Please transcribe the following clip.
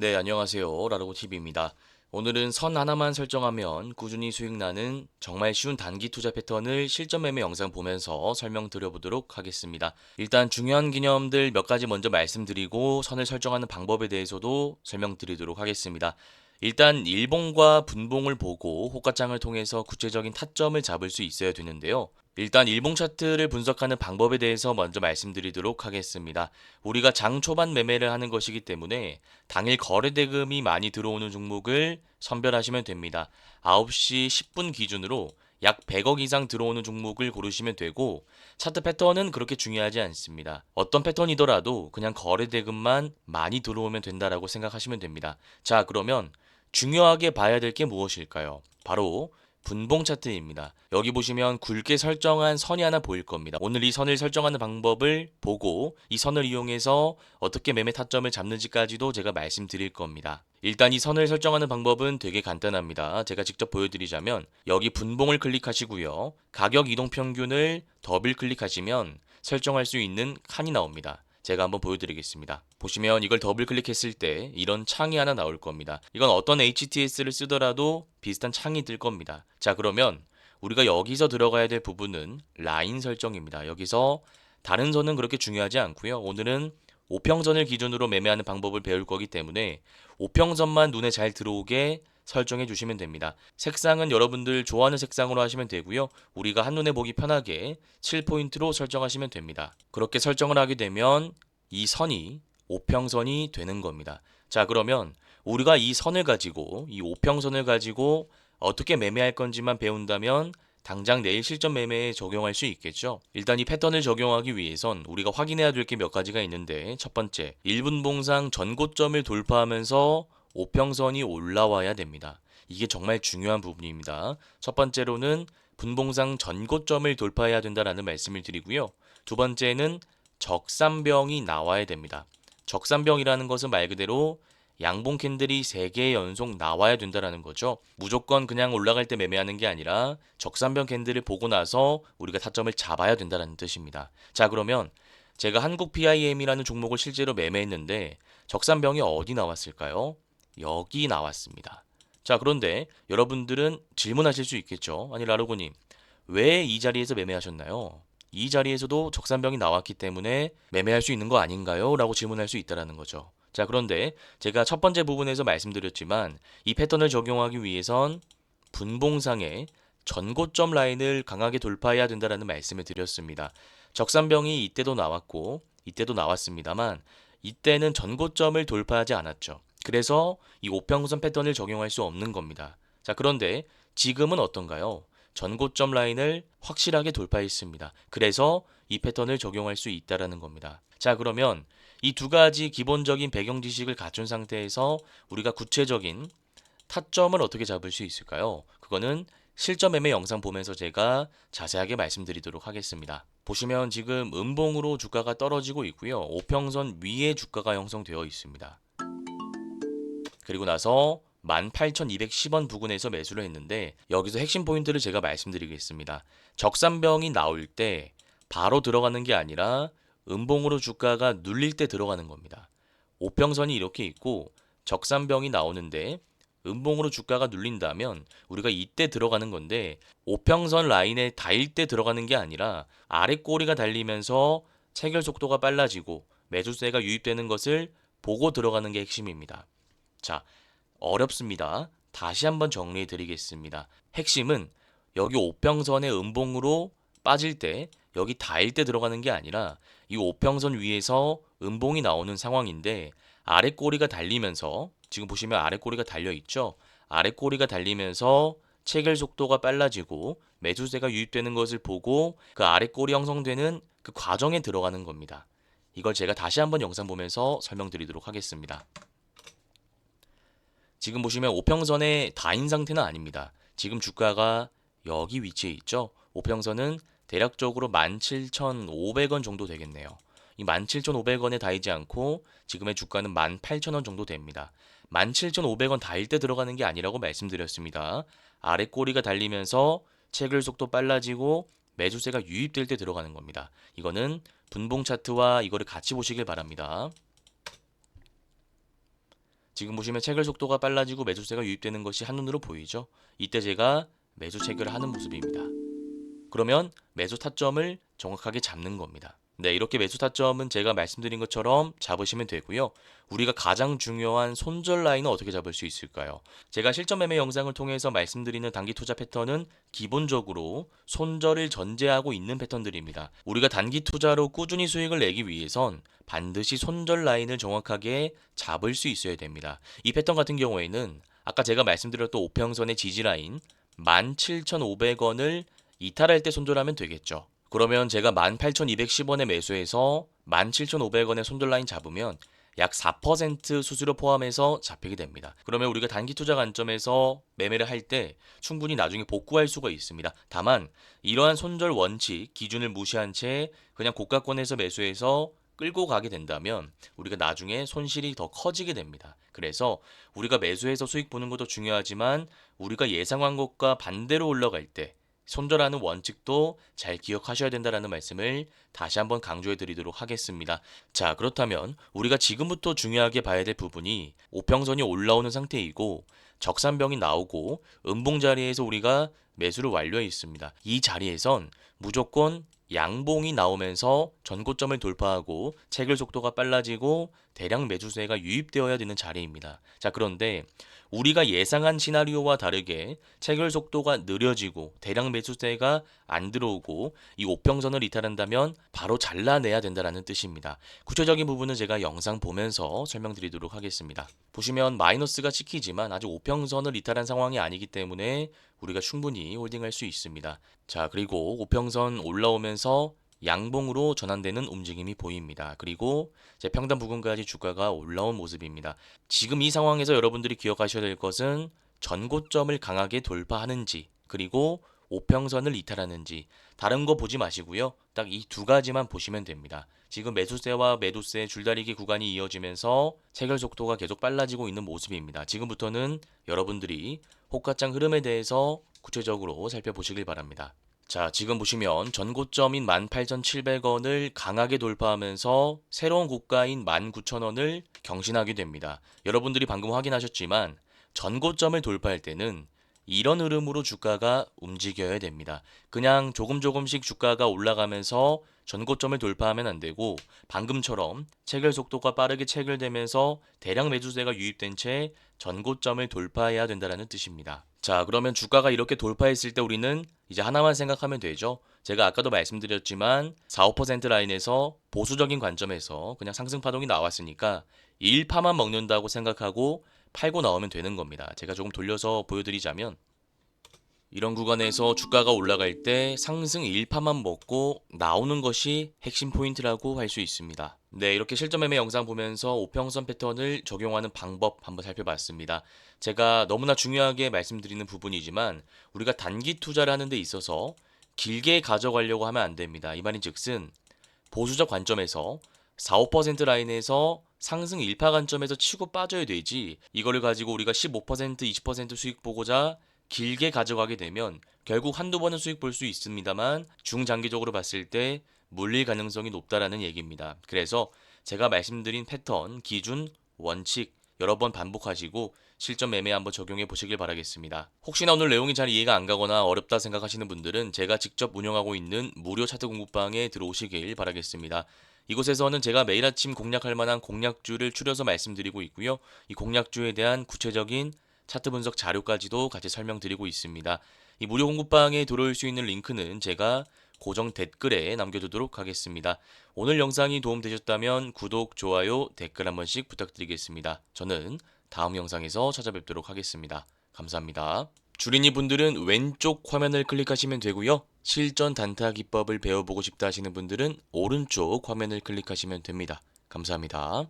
네, 안녕하세요. 라라고 TV입니다. 오늘은 선 하나만 설정하면 꾸준히 수익 나는 정말 쉬운 단기 투자 패턴을 실전 매매 영상 보면서 설명드려보도록 하겠습니다. 일단 중요한 개념들 몇 가지 먼저 말씀드리고 선을 설정하는 방법에 대해서도 설명드리도록 하겠습니다. 일단 일봉과 분봉을 보고 호가창을 통해서 구체적인 타점을 잡을 수 있어야 되는데요. 일단 일봉 차트를 분석하는 방법에 대해서 먼저 말씀드리도록 하겠습니다. 우리가 장 초반 매매를 하는 것이기 때문에 당일 거래 대금이 많이 들어오는 종목을 선별하시면 됩니다. 9시 10분 기준으로 약 100억 이상 들어오는 종목을 고르시면 되고 차트 패턴은 그렇게 중요하지 않습니다. 어떤 패턴이더라도 그냥 거래 대금만 많이 들어오면 된다라고 생각하시면 됩니다. 자, 그러면 중요하게 봐야 될 게 무엇일까요? 바로 분봉 차트입니다. 여기 보시면 굵게 설정한 선이 하나 보일 겁니다. 오늘 이 선을 설정하는 방법을 보고 이 선을 이용해서 어떻게 매매 타점을 잡는지까지도 제가 말씀드릴 겁니다. 일단 이 선을 설정하는 방법은 되게 간단합니다. 제가 직접 보여드리자면 여기 분봉을 클릭하시고요. 가격 이동 평균을 더블 클릭하시면 설정할 수 있는 칸이 나옵니다. 제가 한번 보여드리겠습니다. 보시면 이걸 더블 클릭했을 때 이런 창이 하나 나올 겁니다. 이건 어떤 HTS를 쓰더라도 비슷한 창이 뜰 겁니다. 자 그러면 우리가 여기서 들어가야 될 부분은 라인 설정입니다. 여기서 다른 선은 그렇게 중요하지 않고요. 오늘은 5평선을 기준으로 매매하는 방법을 배울 거기 때문에 5평선만 눈에 잘 들어오게 설정해 주시면 됩니다. 색상은 여러분들 좋아하는 색상으로 하시면 되고요. 우리가 한눈에 보기 편하게 7포인트로 설정하시면 됩니다. 그렇게 설정을 하게 되면 이 선이 5평선이 되는 겁니다. 자, 그러면 우리가 이 선을 가지고 이 5평선을 가지고 어떻게 매매할 건지만 배운다면 당장 내일 실전 매매에 적용할 수 있겠죠. 일단 이 패턴을 적용하기 위해선 우리가 확인해야 될 게 몇 가지가 있는데 첫 번째, 1분 봉상 전고점을 돌파하면서 5평선이 올라와야 됩니다. 이게 정말 중요한 부분입니다. 첫 번째로는 분봉상 전고점을 돌파해야 된다라는 말씀을 드리고요. 두 번째는 적산병이 나와야 됩니다. 적산병이라는 것은 말 그대로 양봉 캔들이 3개 연속 나와야 된다라는 거죠. 무조건 그냥 올라갈 때 매매하는 게 아니라 적산병 캔들을 보고 나서 우리가 타점을 잡아야 된다는 뜻입니다. 자, 그러면 제가 한국 PIM이라는 종목을 실제로 매매했는데 적산병이 어디 나왔을까요? 여기 나왔습니다. 자, 그런데 여러분들은 질문하실 수 있겠죠. 아니, 라로고님, 왜 이 자리에서 매매하셨나요? 이 자리에서도 적산병이 나왔기 때문에 매매할 수 있는 거 아닌가요? 라고 질문할 수 있다라는 거죠. 자, 그런데 제가 첫 번째 부분에서 말씀드렸지만 이 패턴을 적용하기 위해선 분봉상의 전고점 라인을 강하게 돌파해야 된다라는 말씀을 드렸습니다. 적산병이 이때도 나왔고 이때도 나왔습니다만 이때는 전고점을 돌파하지 않았죠. 그래서 이 5평선 패턴을 적용할 수 없는 겁니다. 자, 그런데 지금은 어떤가요? 전고점 라인을 확실하게 돌파했습니다. 그래서 이 패턴을 적용할 수 있다라는 겁니다. 자, 그러면 이 두 가지 기본적인 배경 지식을 갖춘 상태에서 우리가 구체적인 타점을 어떻게 잡을 수 있을까요? 그거는 실전 매매 영상 보면서 제가 자세하게 말씀드리도록 하겠습니다. 보시면 지금 음봉으로 주가가 떨어지고 있고요. 5평선 위에 주가가 형성되어 있습니다. 그리고 나서 18,210원 부근에서 매수를 했는데 여기서 핵심 포인트를 제가 말씀드리겠습니다. 적산병이 나올 때 바로 들어가는 게 아니라 음봉으로 주가가 눌릴 때 들어가는 겁니다. 5평선이 이렇게 있고 적산병이 나오는데 음봉으로 주가가 눌린다면 우리가 이때 들어가는 건데 5평선 라인에 닿을 때 들어가는 게 아니라 아래 꼬리가 달리면서 체결 속도가 빨라지고 매수세가 유입되는 것을 보고 들어가는 게 핵심입니다. 자, 어렵습니다. 다시 한번 정리해 드리겠습니다. 핵심은 여기 5평선의 음봉으로 빠질 때 여기 닿을 때 들어가는 게 아니라 이 5평선 위에서 음봉이 나오는 상황인데 아래 꼬리가 달리면서 지금 보시면 아래 꼬리가 달려 있죠. 아래 꼬리가 달리면서 체결 속도가 빨라지고 매수세가 유입되는 것을 보고 그 아래 꼬리 형성되는 그 과정에 들어가는 겁니다. 이걸 제가 다시 한번 영상 보면서 설명드리도록 하겠습니다. 지금 보시면 5평선에 다인 상태는 아닙니다. 지금 주가가 여기 위치에 있죠. 5평선은 대략적으로 17,500원 정도 되겠네요. 이 17,500원에 닿이지 않고 지금의 주가는 18,000원 정도 됩니다. 17,500원 닿을 때 들어가는 게 아니라고 말씀드렸습니다. 아래 꼬리가 달리면서 체결 속도 빨라지고 매수세가 유입될 때 들어가는 겁니다. 이거는 분봉 차트와 이거를 같이 보시길 바랍니다. 지금 보시면 체결 속도가 빨라지고 매수세가 유입되는 것이 한눈으로 보이죠. 이때 제가 매수 체결을 하는 모습입니다. 그러면 매수 타점을 정확하게 잡는 겁니다. 네, 이렇게 매수 타점은 제가 말씀드린 것처럼 잡으시면 되고요. 우리가 가장 중요한 손절 라인은 어떻게 잡을 수 있을까요? 제가 실전 매매 영상을 통해서 말씀드리는 단기 투자 패턴은 기본적으로 손절을 전제하고 있는 패턴들입니다. 우리가 단기 투자로 꾸준히 수익을 내기 위해선 반드시 손절 라인을 정확하게 잡을 수 있어야 됩니다. 이 패턴 같은 경우에는 아까 제가 말씀드렸던 5평선의 지지 라인 17,500원을 이탈할 때 손절하면 되겠죠. 그러면 제가 18,210원에 매수해서 17,500원에 손절 라인 잡으면 약 4% 수수료 포함해서 잡히게 됩니다. 그러면 우리가 단기 투자 관점에서 매매를 할 때 충분히 나중에 복구할 수가 있습니다. 다만 이러한 손절 원칙 기준을 무시한 채 그냥 고가권에서 매수해서 끌고 가게 된다면 우리가 나중에 손실이 더 커지게 됩니다. 그래서 우리가 매수해서 수익 보는 것도 중요하지만 우리가 예상한 것과 반대로 올라갈 때 손절하는 원칙도 잘 기억하셔야 된다라는 말씀을 다시 한번 강조해 드리도록 하겠습니다. 자, 그렇다면 우리가 지금부터 중요하게 봐야 될 부분이 오평선이 올라오는 상태이고 적산병이 나오고 음봉 자리에서 우리가 매수를 완료해 있습니다. 이 자리에선 무조건 양봉이 나오면서 전고점을 돌파하고 체결 속도가 빨라지고 대량 매수세가 유입되어야 되는 자리입니다. 자, 그런데 우리가 예상한 시나리오와 다르게 체결 속도가 느려지고 대량 매수세가 안 들어오고 이 오평선을 이탈한다면 바로 잘라내야 된다라는 뜻입니다. 구체적인 부분은 제가 영상 보면서 설명드리도록 하겠습니다. 보시면 마이너스가 찍히지만 아직 오평선을 이탈한 상황이 아니기 때문에 우리가 충분히 홀딩할 수 있습니다. 자, 그리고 오평선 올라오면서 양봉으로 전환되는 움직임이 보입니다. 그리고 제 평단 부근까지 주가가 올라온 모습입니다. 지금 이 상황에서 여러분들이 기억하셔야 될 것은 전고점을 강하게 돌파하는지 그리고 오평선을 이탈하는지 다른 거 보지 마시고요. 딱 이 두 가지만 보시면 됩니다. 지금 매수세와 매도세 줄다리기 구간이 이어지면서 체결 속도가 계속 빨라지고 있는 모습입니다. 지금부터는 여러분들이 호가장 흐름에 대해서 구체적으로 살펴보시길 바랍니다. 자, 지금 보시면 전고점인 18,700원을 강하게 돌파하면서 새로운 고가인 19,000원을 경신하게 됩니다. 여러분들이 방금 확인하셨지만 전고점을 돌파할 때는 이런 흐름으로 주가가 움직여야 됩니다. 그냥 조금 조금씩 주가가 올라가면서 전고점을 돌파하면 안 되고 방금처럼 체결 속도가 빠르게 체결되면서 대량 매수세가 유입된 채 전고점을 돌파해야 된다는 뜻입니다. 자, 그러면 주가가 이렇게 돌파했을 때 우리는 이제 하나만 생각하면 되죠. 제가 아까도 말씀드렸지만 4, 5% 라인에서 보수적인 관점에서 그냥 상승 파동이 나왔으니까 1파만 먹는다고 생각하고 팔고 나오면 되는 겁니다. 제가 조금 돌려서 보여드리자면 이런 구간에서 주가가 올라갈 때 상승 1파만 먹고 나오는 것이 핵심 포인트라고 할 수 있습니다. 네, 이렇게 실전 매매 영상 보면서 오평선 패턴을 적용하는 방법 한번 살펴봤습니다. 제가 너무나 중요하게 말씀드리는 부분이지만 우리가 단기 투자를 하는 데 있어서 길게 가져가려고 하면 안 됩니다. 이 말인 즉슨 보수적 관점에서 4, 5% 라인에서 상승 1파 관점에서 치고 빠져야 되지 이거를 가지고 우리가 15% 20% 수익 보고자 길게 가져가게 되면 결국 한두 번은 수익 볼 수 있습니다만 중장기적으로 봤을 때 물릴 가능성이 높다라는 얘기입니다. 그래서 제가 말씀드린 패턴, 기준, 원칙 여러 번 반복하시고 실전 매매 한번 적용해 보시길 바라겠습니다. 혹시나 오늘 내용이 잘 이해가 안 가거나 어렵다 생각하시는 분들은 제가 직접 운영하고 있는 무료 차트 공부방에 들어오시길 바라겠습니다. 이곳에서는 제가 매일 아침 공략할 만한 공략주를 추려서 말씀드리고 있고요. 이 공략주에 대한 구체적인 차트 분석 자료까지도 같이 설명드리고 있습니다. 이 무료 공부방에 들어올 수 있는 링크는 제가 고정 댓글에 남겨두도록 하겠습니다. 오늘 영상이 도움되셨다면 구독, 좋아요, 댓글 한 번씩 부탁드리겠습니다. 저는 다음 영상에서 찾아뵙도록 하겠습니다. 감사합니다. 주린이 분들은 왼쪽 화면을 클릭하시면 되고요. 실전 단타 기법을 배워보고 싶다 하시는 분들은 오른쪽 화면을 클릭하시면 됩니다. 감사합니다.